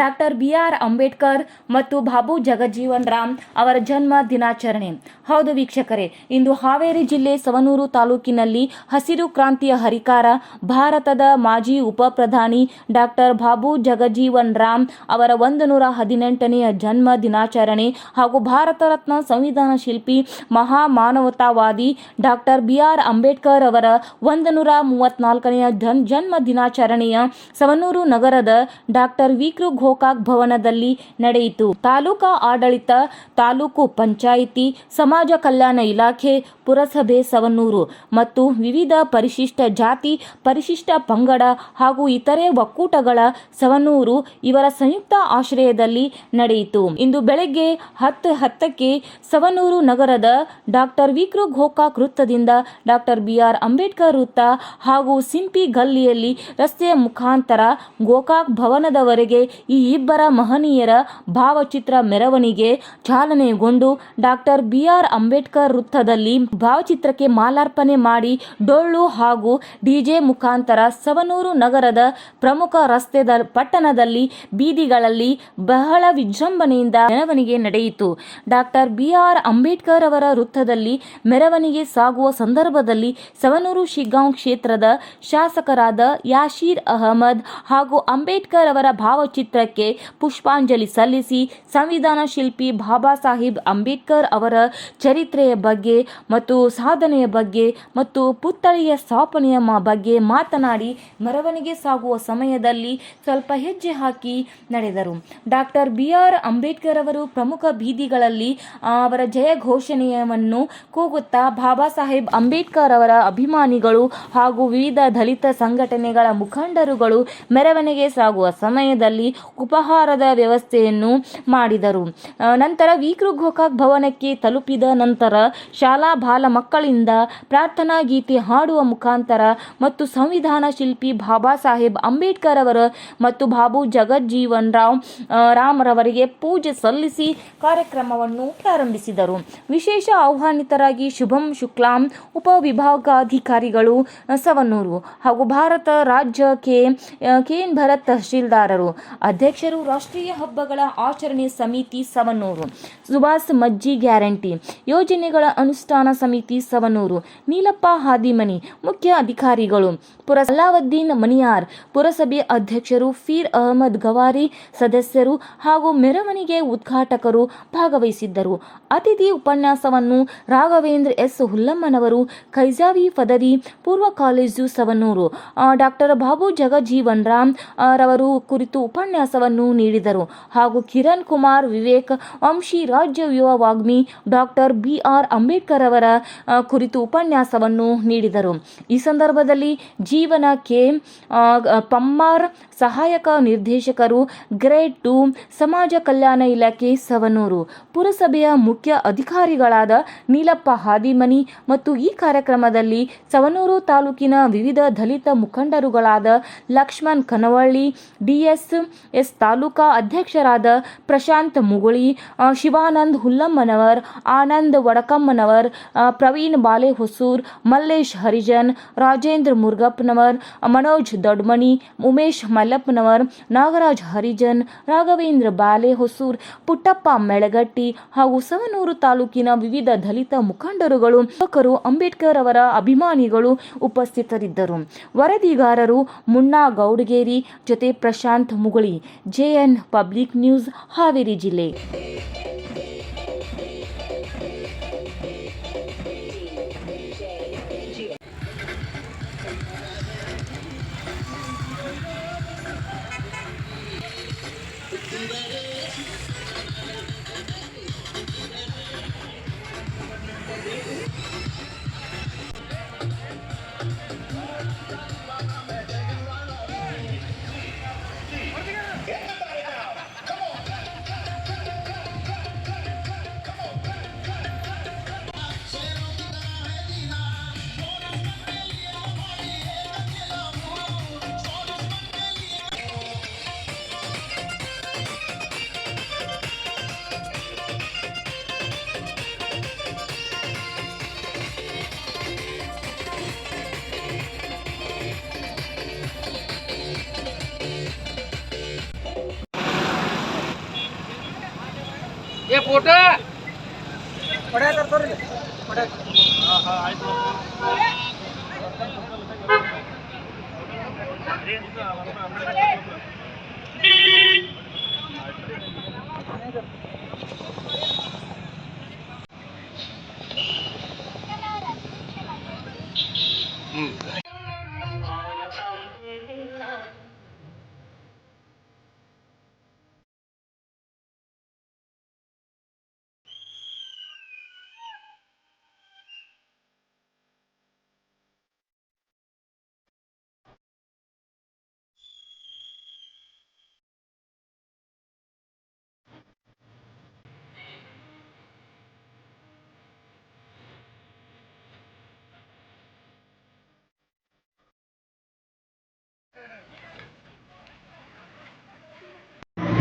Doctor B R Ambedkar ಮತ್ತು ಬಾಬು ಜಗಜೀವನ್ ರಾಮ್ ಅವರ ಜನ್ಮ ದಿನಾಚರಣೆ. ಹೌದು ವೀಕ್ಷಕರೇ, ಇಂದು ಹಾವೇರಿ ಜಿಲ್ಲೆ ಸವನೂರು ತಾಲೂಕಿನಲ್ಲಿ ಹಸಿರು ಕ್ರಾಂತಿಯ ಹರಿಕಾರ ಭಾರತದ ಮಾಜಿ ಉಪ ಪ್ರಧಾನಿ ಡಾಕ್ಟರ್ ಬಾಬು ಜಗಜೀವನ್ ರಾಮ್ ಅವರ ಒಂದು ನೂರ ಹದಿನೆಂಟನೆಯ ಜನ್ಮ ದಿನಾಚರಣೆ ಹಾಗೂ ಭಾರತ ರತ್ನ ಸಂವಿಧಾನ ಶಿಲ್ಪಿ ಮಹಾ ಮಾನವತಾವಾದಿ ಡಾಕ್ಟರ್ ಬಿ ಆರ್ ಅಂಬೇಡ್ಕರ್ ಅವರ ಒಂದು ನೂರ ಮೂವತ್ನಾಲ್ಕನೆಯ ಜನ್, ಜನ್ಮ ದಿನಾಚರಣೆಯ ಸವನೂರು ನಗರದ ಡಾಕ್ಟರ್ ವಿಕ್ರು ಗೋಕಾಕ್ ಭವನದಲ್ಲಿ ನಡೆಯಿತು. ತಾಲೂಕಾ ಆಡಳಿತ, ತಾಲೂಕು ಪಂಚಾಯಿತಿ, ಸಮಾಜ ಕಲ್ಯಾಣ ಇಲಾಖೆ, ಪುರಸಭೆ ಸವನೂರು ಮತ್ತು ವಿವಿಧ ಪರಿಶಿಷ್ಟ ಜಾತಿ, ಪರಿಶಿಷ್ಟ ಪಂಗಡ ಹಾಗೂ ಇತರೆ ಒಕ್ಕೂಟಗಳ ಸವನೂರು ಇವರ ಸಂಯುಕ್ತ ಆಶ್ರಯದಲ್ಲಿ ನಡೆಯಿತು. ಇಂದು ಬೆಳಗ್ಗೆ ಹತ್ತು ಹತ್ತಕ್ಕೆ ಸವನೂರು ನಗರದ ಡಾಕ್ಟರ್ ವಿಕ್ರು ಗೋಕಾಕ್ ವೃತ್ತದಿಂದ ಡಾಕ್ಟರ್ ಬಿ ಆರ್ ಅಂಬೇಡ್ಕರ್ ವೃತ್ತ ಹಾಗೂ ಸಿಂಪಿ ಗಲ್ಲಿಯಲ್ಲಿ ರಸ್ತೆಯ ಮುಖಾಂತರ ಗೋಕಾಕ್ ಭವನದವರೆಗೆ ಈ ಇಬ್ಬರ ಮಹನೀಯರ ಭಾವಚಿತ್ರ ಮೆರವಣಿಗೆ ಚಾಲನೆಗೊಂಡು ಡಾಕ್ಟರ್ ಬಿ ಆರ್ ಅಂಬೇಡ್ಕರ್ ವೃತ್ತದಲ್ಲಿ ಭಾವಚಿತ್ರಕ್ಕೆ ಮಾಲಾರ್ಪಣೆ ಮಾಡಿ ಡೊಳ್ಳು ಹಾಗೂ ಡಿಜೆ ಮುಖಾಂತರ ಸವನೂರು ನಗರದ ಪ್ರಮುಖ ರಸ್ತೆ ಪಟ್ಟಣದಲ್ಲಿ ಬೀದಿಗಳಲ್ಲಿ ಬಹಳ ವಿಜೃಂಭಣೆಯಿಂದ ಮೆರವಣಿಗೆ ನಡೆಯಿತು. ಡಾಕ್ಟರ್ ಬಿ ಆರ್ ಅಂಬೇಡ್ಕರ್ ಅವರ ವೃತ್ತದಲ್ಲಿ ಮೆರವಣಿಗೆ ಸಾಗುವ ಸಂದರ್ಭದಲ್ಲಿ ಸವನೂರು ಶಿಗ್ಗಾಂವ್ ಕ್ಷೇತ್ರದ ಶಾಸಕರಾದ ಯಾಶೀರ್ ಅಹಮದ್ ಹಾಗೂ ಅಂಬೇಡ್ಕರ್ ಅವರ ಭಾವಚಿತ್ರಕ್ಕೆ ಪುಷ್ಪಾಂಜಲಿ ಸಲ್ಲಿಸಿ ಸಂವಿಧಾನ ಶಿಲ್ಪಿ ಬಾಬಾ ಸಾಹೇಬ್ ಅಂಬೇಡ್ಕರ್ ಅವರ ಚರಿತ್ರೆಯ ಬಗ್ಗೆ ಮತ್ತು ಸಾಧನೆಯ ಬಗ್ಗೆ ಮತ್ತು ಪುತ್ಥಳಿಯ ಸ್ಥಾಪನೆಯ ಬಗ್ಗೆ ಮಾತನಾಡಿ ಮೆರವಣಿಗೆ ಸಾಗುವ ಸಮಯದಲ್ಲಿ ಸ್ವಲ್ಪ ಹೆಜ್ಜೆ ಹಾಕಿ ನಡೆದರು. ಡಾಕ್ಟರ್ ಬಿ ಆರ್ ಅಂಬೇಡ್ಕರ್ ಅವರು ಪ್ರಮುಖ ಬೀದಿಗಳಲ್ಲಿ ಅವರ ಜಯ ಘೋಷಣೆಯನ್ನು ಕೂಗುತ್ತಾ ಬಾಬಾ ಸಾಹೇಬ್ ಅಂಬೇಡ್ಕರ್ ಅವರ ಅಭಿಮಾನಿಗಳು ಹಾಗೂ ವಿವಿಧ ದಲಿತ ಸಂಘಟನೆಗಳ ಮುಖಂಡರುಗಳು ಮೆರವಣಿಗೆ ಸಾಗುವ ಸಮಯದಲ್ಲಿ ಉಪಹಾರದ ವ್ಯವಸ್ಥೆಯನ್ನು ಮಾಡಿದರು. ನಂತರ ವಿಕ್ರು ಗೋಕಾಕ್ ಭವನಕ್ಕೆ ತಲುಪಿದ ನಂತರ ಶಾಲಾ ಬಾಲ ಮಕ್ಕಳಿಂದ ಪ್ರಾರ್ಥನಾ ಗೀತೆ ಹಾಡುವ ಮುಖಾಂತರ ಮತ್ತು ಸಂವಿಧಾನ ಶಿಲ್ಪಿ ಬಾಬಾ ಸಾಹೇಬ್ ಅಂಬೇಡ್ಕರ್ ಅವರ ಮತ್ತು ಬಾಬು ಜಗಜ್ಜೀವನ್ ರಾವ್ ರಾಮರವರಿಗೆ ಪೂಜೆ ಸಲ್ಲಿಸಿ ಕಾರ್ಯಕ್ರಮವನ್ನು ಪ್ರಾರಂಭಿಸಿದರು. ವಿಶೇಷ ಆಹ್ವಾನಿತರಾಗಿ ಶುಭಂ ಶುಕ್ಲಾಂ ಉಪವಿಭಾಗಾಧಿಕಾರಿಗಳು ಸವನೂರು ಹಾಗೂ ಭಾರತ ರಾಜ್ಯ ಕೆ ಕೆ ಎನ್ ಭರತ್ ತಹಶೀಲ್ದಾರರು. ಅಧ್ಯಕ್ಷರು ರಾಷ್ಟ್ರೀಯ ಹಬ್ಬಗಳ ಆಚರಣೆ ಸಮಿತಿ ಸವನೂರು ಸುಭಾಷ್ ಮಜ್ಜಿ ಗ್ಯಾರಂಟಿ, ಯೋಜನೆಗಳ ಅನುಷ್ಠಾನ ಸಮಿತಿ ಸವನೂರು ನೀಲಪ್ಪ ಹಾದಿಮನಿ, ಮುಖ್ಯ ಅಧಿಕಾರಿಗಳು ಪುರ ಅಲಾವುದ್ದೀನ್ ಮನಿಯಾರ್, ಪುರಸಭೆ ಅಧ್ಯಕ್ಷರು ಫೀರ್ ಅಹಮದ್ ಗವಾರಿ ಸದಸ್ಯರು ಹಾಗೂ ಮೆರವಣಿಗೆ ಉದ್ಘಾಟಕರು ಭಾಗವಹಿಸಿದ್ದರು. ಅತಿಥಿ ಉಪನ್ಯಾಸವನ್ನು ರಾಘವೇಂದ್ರ ಎಸ್ ಹುಲ್ಲಮ್ಮನವರು, ಕೈಜಾವಿ ಪದವಿ, ಪೂರ್ವ ಕಾಲೇಜು ಸವನೂರು ಡಾಕ್ಟರ್ ಬಾಬು ಜಗಜೀವನ್ ರಾಮ್ ರವರು ಕುರಿತು ಉಪನ್ಯಾಸವನ್ನು ನೀಡಿದರು. ಹಾಗೂ ಕಿರಣ್ ಕುಮಾರ್, ವಿವೇಕ್, ವಂಶಿ, ರಾಜ್ಯ ಯುವ ವಾಗ್ಮಿ ಡಾಕ್ಟರ್ ಬಿ ಆರ್ ಅಂಬೇಡ್ಕರ್ ಅವರ ಕುರಿತು ಉಪನ್ಯಾಸವನ್ನು ನೀಡಿದರು. ಈ ಸಂದರ್ಭದಲ್ಲಿ ಜೀವನ ಕೆ. ಪಮ್ಮಾರ್, ಸಹಾಯಕ ನಿರ್ದೇಶಕರು, ಗ್ರೇಡ್ ಟು, ಸಮಾಜ ಕಲ್ಯಾಣ ಇಲಾಖೆ, ಸವನೂರು. ಪುರಸಭೆಯ ಮುಖ್ಯ ಅಧಿಕಾರಿಗಳಾದ ನೀಲಪ್ಪ ಹಾದಿಮನಿ ಮತ್ತು ಈ ಕಾರ್ಯಕ್ರಮದಲ್ಲಿ ಸವನೂರು ತಾಲೂಕಿನ ವಿವಿಧ ದಲಿತ ಮುಖಂಡರುಗಳಾದ ಲಕ್ಷ್ಮಣ್ ಕನವಳ್ಳಿ ಡಿಎಸ್ ಎಸ್ ತಾಲೂಕಾ ಅಧ್ಯಕ್ಷರಾದ ಪ್ರಶಾಂತ್ ಮುಗುಳಿ ಶಿವಾನಂದ್ ಹುಲ್ಲಮ್ಮನವರ್, ಆನಂದ್ ವಡಕಮ್ಮನವರ್ ಪ್ರವೀಣ್ ಪ್ರವೀಣ್ ಬಾಲೆಹೊಸೂರ್, ಮಲ್ಲೇಶ್ ಹರಿಜನ್, ರಾಜೇಂದ್ರ ಮುರುಗಪ್ಪನವರ್, ಮನೋಜ್ ದೊಡ್ಮಣಿ, ಉಮೇಶ್ ಮಲ್ಲಪ್ಪನವರ್, ನಾಗರಾಜ್ ಹರಿಜನ್, ರಾಘವೇಂದ್ರ ಬಾಲೆಹೊಸೂರ್, ಪುಟ್ಟಪ್ಪ ಮೆಳಗಟ್ಟಿ ಹಾಗೂ ಸವನೂರು ತಾಲೂಕಿನ ವಿವಿಧ ದಲಿತ ಮುಖಂಡರುಗಳು, ಯುವಕರು, ಅಂಬೇಡ್ಕರ್ ಅವರ ಅಭಿಮಾನಿಗಳು ಉಪಸ್ಥಿತರಿದ್ದರು. ವರದಿಗಾರರು ಮುನ್ನಾ ಗೌಡಗೇರಿ ಜೊತೆ Prashant Muguli JN public news Haveri ಜಿಲ್ಲೆ. ಏ ಫೋಟೋ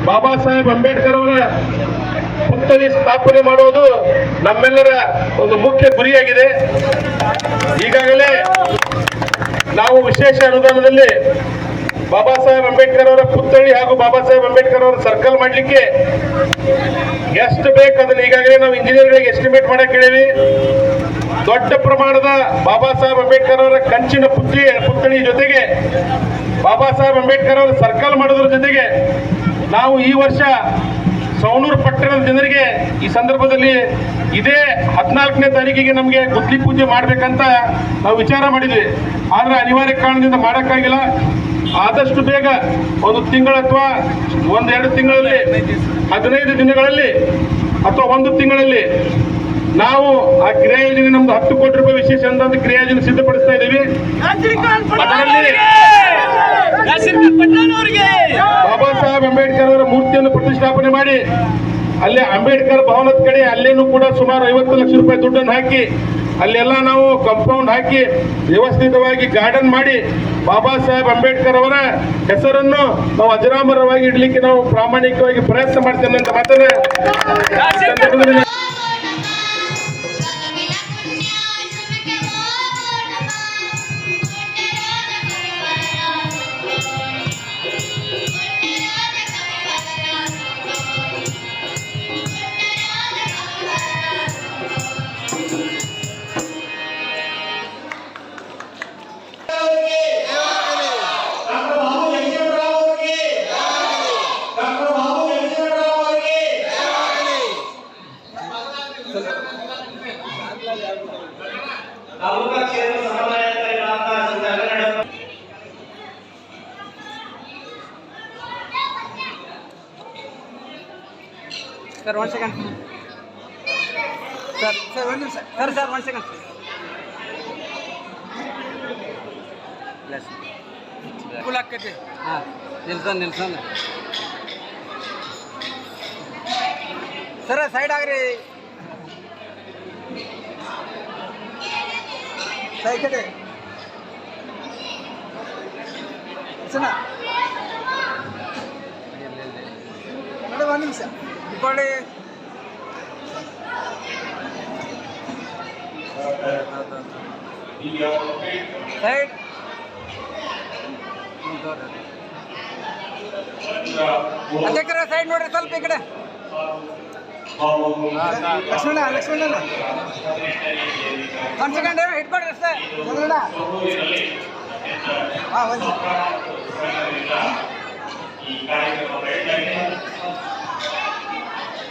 ಬಾಬಾ ಸಾಹೇಬ್ ಅಂಬೇಡ್ಕರ್ ಅವರ ಪುತ್ಥಳಿ ಸ್ಥಾಪನೆ ಮಾಡುವುದು ನಮ್ಮೆಲ್ಲರ ಒಂದು ಮುಖ್ಯ ಗುರಿಯಾಗಿದೆ. ಈಗಾಗಲೇ ನಾವು ವಿಶೇಷ ಅನುದಾನದಲ್ಲಿ ಬಾಬಾ ಸಾಹೇಬ್ ಅಂಬೇಡ್ಕರ್ ಅವರ ಪುತ್ಥಳಿ ಹಾಗೂ ಬಾಬಾ ಸಾಹೇಬ್ ಅಂಬೇಡ್ಕರ್ ಅವರ ಸರ್ಕಲ್ ಮಾಡಲಿಕ್ಕೆ ಎಷ್ಟು ಬೇಕು ಅದನ್ನ ಈಗಾಗಲೇ ನಾವು ಇಂಜಿನಿಯರ್ಗಳಿಗೆ ಎಸ್ಟಿಮೇಟ್ ಮಾಡಕ್ಕೆ ಹೇಳಿವಿ. ದೊಡ್ಡ ಪ್ರಮಾಣದ ಬಾಬಾ ಸಾಹೇಬ್ ಅಂಬೇಡ್ಕರ್ ಅವರ ಕಂಚಿನ ಪುತ್ಥಳಿ ಪುತ್ಥಳಿ ಜೊತೆಗೆ ಬಾಬಾ ಸಾಹೇಬ್ ಅಂಬೇಡ್ಕರ್ ಅವರ ಸರ್ಕಲ್ ಮಾಡೋದ್ರ ಜೊತೆಗೆ ನಾವು ಈ ವರ್ಷ ಸವಣೂರು ಪಟ್ಟಣದ ಜನರಿಗೆ ಈ ಸಂದರ್ಭದಲ್ಲಿ ಇದೇ ಹದಿನಾಲ್ಕನೇ ತಾರೀಕಿಗೆ ನಮಗೆ ಗುದ್ಲಿ ಪೂಜೆ ಮಾಡಬೇಕಂತ ನಾವು ವಿಚಾರ ಮಾಡಿದ್ವಿ. ಆದರೆ ಅನಿವಾರ್ಯ ಕಾರಣದಿಂದ ಮಾಡೋಕ್ಕಾಗಿಲ್ಲ. ಆದಷ್ಟು ಬೇಗ ಒಂದು ತಿಂಗಳ ಅಥವಾ ಒಂದೆರಡು ತಿಂಗಳಲ್ಲಿ ಹದಿನೈದು ದಿನಗಳಲ್ಲಿ ಅಥವಾ ಒಂದು ತಿಂಗಳಲ್ಲಿ ನಾವು ಆ ಕ್ರಿಯಾ ಯೋಜನೆ ನಮ್ದು ಹತ್ತು ಕೋಟಿ ರೂಪಾಯಿ ವಿಶೇಷ ಅಂತ ಕ್ರಿಯಾ ಯೋಜನೆ ಸಿದ್ಧಪಡಿಸ್ತಾ ಇದ್ದೀವಿ. ಬಾಬಾ ಸಾಹೇಬ್ ಅಂಬೇಡ್ಕರ್ ಅವರ ಮೂರ್ತಿಯನ್ನು ಪ್ರತಿಷ್ಠಾಪನೆ ಮಾಡಿ ಅಲ್ಲೇ ಅಂಬೇಡ್ಕರ್ ಭವನದ ಕಡೆ ಅಲ್ಲೇನೂ ಕೂಡ ಸುಮಾರು ಐವತ್ತು ಲಕ್ಷ ರೂಪಾಯಿ ದುಡ್ಡನ್ನು ಹಾಕಿ ಅಲ್ಲೆಲ್ಲ ನಾವು ಕಂಪೌಂಡ್ ಹಾಕಿ ವ್ಯವಸ್ಥಿತವಾಗಿ ಗಾರ್ಡನ್ ಮಾಡಿ ಬಾಬಾ ಸಾಹೇಬ್ ಅಂಬೇಡ್ಕರ್ ಅವರ ಹೆಸರನ್ನು ನಾವು ಅಜರಾಮರವಾಗಿ ಇಡ್ಲಿಕ್ಕೆ ನಾವು ಪ್ರಾಮಾಣಿಕವಾಗಿ ಪ್ರಯತ್ನ ಮಾಡ್ತೇನೆ ಅಂತ ಮಾತನ್ನ ಈ ಸಂದರ್ಭದಲ್ಲಿ ನಾನು sir one second sir sir ಒಂದು ನಿಮಿಷ sir sir one second full ಆಕೈತಿ ಹಾಂ ನಿಲ್ಸನ್ ನಿಲ್ಸನ್ ಸರ ಸೈಡ್ ಆಗ್ರಿ ಸೈ ಕಡೆ ಸಣ್ಣ ನೋಡಿ ಒಂದು ನಿಮಿಷ ಇಟ್ಕೊಳ್ಳಿ ಸೈಡ್. ಅಧ್ಯಕ್ಷರ ಸೈಡ್ ನೋಡ್ರಿ ಸ್ವಲ್ಪ ಈ ಕಡೆ. ಲಕ್ಷ್ಮಣ ಲಕ್ಷ್ಮಣ ಒಂದು ಸೆಕೆಂಡ್ ಇಟ್ಕೊಡ್ರಿ ಅಷ್ಟೇ. ಚಂದ್ರಣ್ಣ. ಹಾಂ ಒಂದು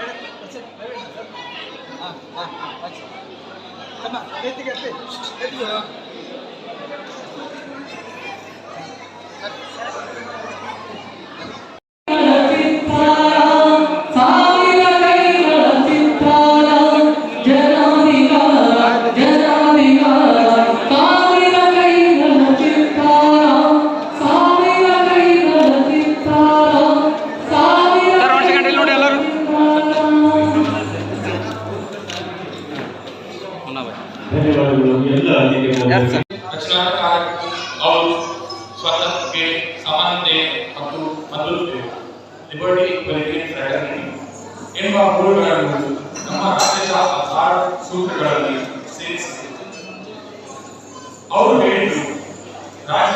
ಪ್ರಧಾನ ಅವರ ಇಲ್ಲಿ ಹಾಂ ಹಾಂ ಕಮ್ಮ ಎತ್ತಿಗೆ ಎತ್ತಿ ಎತ್ತಿ ಸರ್ ಒಂದು ಸೆಕೆಂಡ್ ಇಲ್ಲಿ ನೋಡಿ ಎಲ್ಲರೂ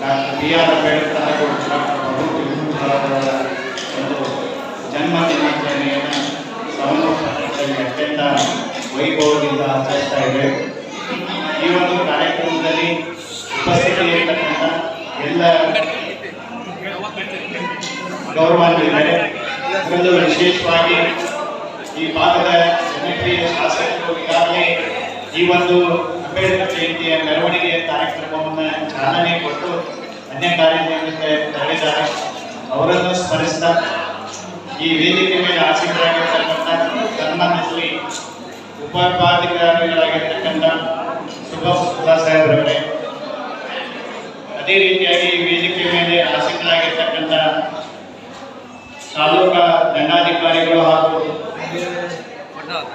doctor B R Ambedkar doctor ಒಂದು ಜನ್ಮ ದಿನಾಚರಣೆಯನ್ನು ಪಟ್ಟಣದಲ್ಲಿ ಅತ್ಯಂತ ವೈಭವದಿಂದ ಆಚರಿಸ್ತಾ ಇದೆ. ಈ ಒಂದು ಕಾರ್ಯಕ್ರಮದಲ್ಲಿ ಉಪಸ್ಥಿತಿಯಲ್ಲಿರ್ತಕ್ಕಂಥ ಎಲ್ಲ ಗೌರವಾನ್ವಿತರೆ, ಅದರಲ್ಲೂ ವಿಶೇಷವಾಗಿ ಈ ಭಾಗದ ಜನಪ್ರಿಯ ಶಾಸಕರು ಈಗಾಗಲೇ ಈ ಒಂದು ಅಂಬೇಡ್ಕರ್ ಜಯಂತಿಯ ಮೆರವಣಿಗೆಯ ಕಾರ್ಯಕ್ರಮವನ್ನು ಚಾಲನೆ ಕೊಟ್ಟು ಅನ್ಯ ಕಾರ್ಯಕ್ರಮಕ್ಕೆ ತೆರಳಿದ್ದಾರೆ ಅವರನ್ನು ಸ್ಮರಿಸ್ತಾ ಈ ವೇದಿಕೆ ಮೇಲೆ ಆಸೀನರಾಗಿರ್ತಕ್ಕಂಥ ಸನ್ಮಾನದಲ್ಲಿ ಉಪಾಧ್ಯಾಧಿಕಾರಿಗಳಾಗಿರ್ತಕ್ಕಂಥ ಸುಭಾ ಸಾಹೇಬ್ರವರೇ, ಅದೇ ರೀತಿಯಾಗಿ ಈ ವೇದಿಕೆ ಮೇಲೆ ಆಸಕ್ತರಾಗಿರ್ತಕ್ಕಂಥ ತಾಲೂಕ ದಂಡಾಧಿಕಾರಿಗಳು ಹಾಗೂ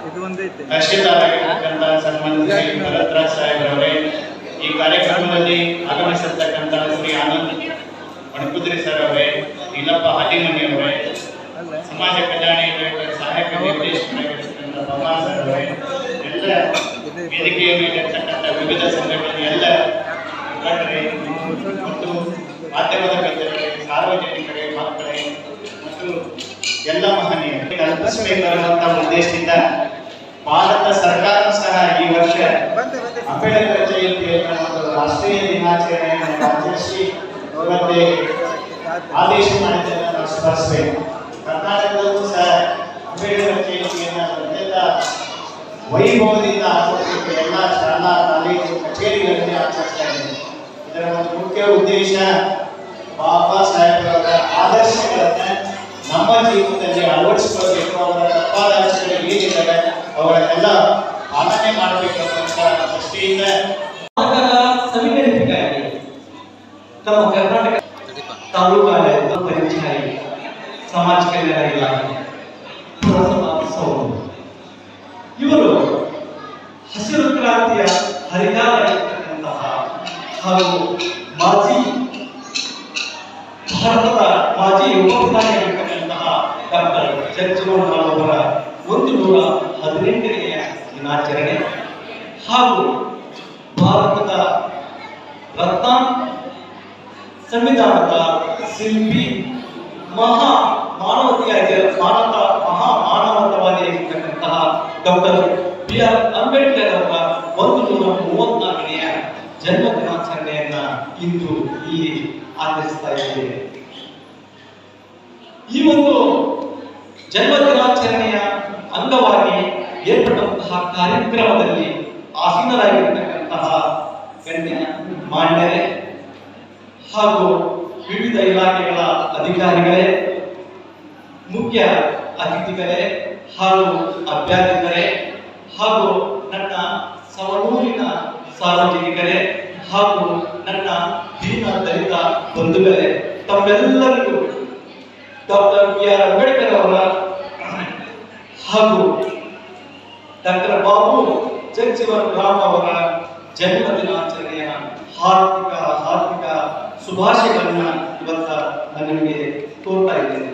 ಇದು ಒಂದೈತೆ ತಹಶೀಲ್ದಾರಾಗಿರ್ತಕ್ಕಂಥ ಸನ್ಮಾನ್ಯ ಭರತ್ರಾಜ್ ಸಾಹೇಬ್ರವರೇ ಈ ಕಾರ್ಯಕ್ರಮದಲ್ಲಿ ಆಗಮಿಸಿರ್ತಕ್ಕಂಥ ಶ್ರೀ ಆನಂದ್ ಮಣಕುದ್ರಿ ಸರ್ ಅವರೇ ನೀಲಪ್ಪ ಹಾಲಿಮನಿ ಅವರೇ ಸಮಾಜ ಕಲ್ಯಾಣ ಇಲಾಖೆ ಸಹಾಯಕ ನಿರ್ದೇಶಕರಾಗಿರ್ತಕ್ಕಂಥ ಭಗವಾನ್ ಸರ್ ಅವರೇ ಎಲ್ಲ ವೇದಿಕೆಯ ಮೇಲೆ ಇರ್ತಕ್ಕಂಥ ವಿವಿಧ ಸಂಘಟನೆ ಎಲ್ಲ ಮುಖಂಡರೇ ಮತ್ತು ಮಾಧ್ಯಮದ ಮಿತ್ರರೇ ಸಾರ್ವಜನಿಕರೇ ಮಕ್ಕಳೇ ಮತ್ತು ಎಲ್ಲ ಮಹನೀಯರು ಕಲ್ಪಿಸಬೇಕಾದಂತಹ ಉದ್ದೇಶದಿಂದ ಭಾರತ ಸರ್ಕಾರ ಸಹ ಈ ವರ್ಷ ಅಂಬೇಡ್ಕರ್ ಜಯಂತಿಯನ್ನು ಒಂದು ರಾಷ್ಟ್ರೀಯ ದಿನಾಚರಣೆಯನ್ನು ಆಚರಿಸಿ ಇವತ್ತೇ ಆದೇಶ ಮಾಡಿದ್ದನ್ನು ನಾವು ಸ್ಮರಿಸಬೇಕು. ಕರ್ನಾಟಕದಲ್ಲೂ ಸಹ ಅಂಬೇಡ್ಕರ್ ಜಯಂತಿಯನ್ನು ಅತ್ಯಂತ ವೈಭವದಿಂದ ಆಚರಿಸಲಿಕ್ಕೆ ಎಲ್ಲ ಶಾಲಾ ಕಾಲೇಜು ಕಚೇರಿಗಳಲ್ಲಿ ಆಚರಿಸ್ತಾ ಇದ್ದೇವೆ. ಇದರ ಒಂದು ಮುಖ್ಯ ಉದ್ದೇಶ ಬಾಬಾ ನಮ್ಮ ಅಳವಡಿಸಿಕೊಳ್ಳಬೇಕು. ಅವರ ತತ್ವಾದರ್ಶಗಳು ಏನಿದ್ದಾರೆ ಅವುಗಳನ್ನೆಲ್ಲ ಪಾಲನೆ ಮಾಡಬೇಕಂತ ದೃಷ್ಟಿಯಿಂದ ಸವಿನೆನಪಿಗಾಗಿ ನಮ್ಮ ಕರ್ನಾಟಕ ತಾಲೂಕು ಪರಿಚಯ ಸಮಾಜ ಕಲ್ಯಾಣ ಇಲಾಖೆ ಇವರು ಹಸಿರು ಕ್ರಾಂತಿಯ ಹರಿದಾರರಾಗಿರ್ತಕ್ಕಂತಹ ಹಾಗೂ ಮಾಜಿ ಭಾರತದ ಮಾಜಿ ಡಾಕ್ಟರ್ ಜಗಜೀವನ್ ರಾಮ್ ಅವರ ಒಂದು ನೂರ ಹದಿನೆಂಟನೆಯ ದಿನಾಚರಣೆ. ಹಾಗೂ ಭಾರತದ ರತ್ನ ಸಂವಿಧಾನದ ಶಿಲ್ಪಿ ಮಹಾ ಮಾನವತೆಯಾಗಿ ಭಾರತ ಮಹಾ ಮಾನವತವಾದಿಯಾಗಿರ್ತಕ್ಕಂತಹ ಡಾಕ್ಟರ್ ಬಿ ಆರ್ ಅಂಬೇಡ್ಕರ್ ಅವರ ಒಂದು ನೂರ ಮೂವತ್ನಾಲ್ಕನೆಯ ಜನ್ಮ ದಿನಾಚರಣೆಯನ್ನ ಇಂದು ಇಲ್ಲಿ ಆಚರಿಸ್ತಾ ಇದ್ದೇವೆ. ಈ ಒಂದು ಜನ್ಮ ದಿನಾಚರಣೆಯ ಅಂಗವಾಗಿ ಏರ್ಪಟ್ಟಂತಹ ಕಾರ್ಯಕ್ರಮದಲ್ಲಿ ಆಸೀನರಾಗಿರ್ತಕ್ಕಂತಹ ಗಣ್ಯ ಮಾನ್ಯರೇ ಹಾಗೂ ವಿವಿಧ ಇಲಾಖೆಗಳ ಅಧಿಕಾರಿಗಳೇ, ಮುಖ್ಯ ಅತಿಥಿಗಳೇ ಹಾಗೂ ಅಭ್ಯರ್ಥಿಗಳೇ ಹಾಗೂ ನನ್ನ ಸವಣೂರಿನ ಸಾರ್ವಜನಿಕರೇ ಹಾಗೂ ನನ್ನ ದೀನ ದಲಿತ ಬಂಧುಗಳೇ, ತಮ್ಮೆಲ್ಲರಿಗೂ ಡಾಕ್ಟರ್ ಬಿ ಆರ್ ಅಂಬೇಡ್ಕರ್ ಅವರ ಹಾಗೂ ಡಾಕ್ಟರ್ ಬಾಬು ಜಗಜೀವನ್ ರಾಮ್ ಅವರ ಜನ್ಮ ದಿನಾಚರಣೆಯ ಹಾರ್ದಿಕ ಹಾರ್ದಿಕ ಶುಭಾಶಯಗಳನ್ನ ಇವತ್ತ ನಾನು ನಿಮಗೆ ತೋರ್ತಾ ಇದ್ದೇನೆ.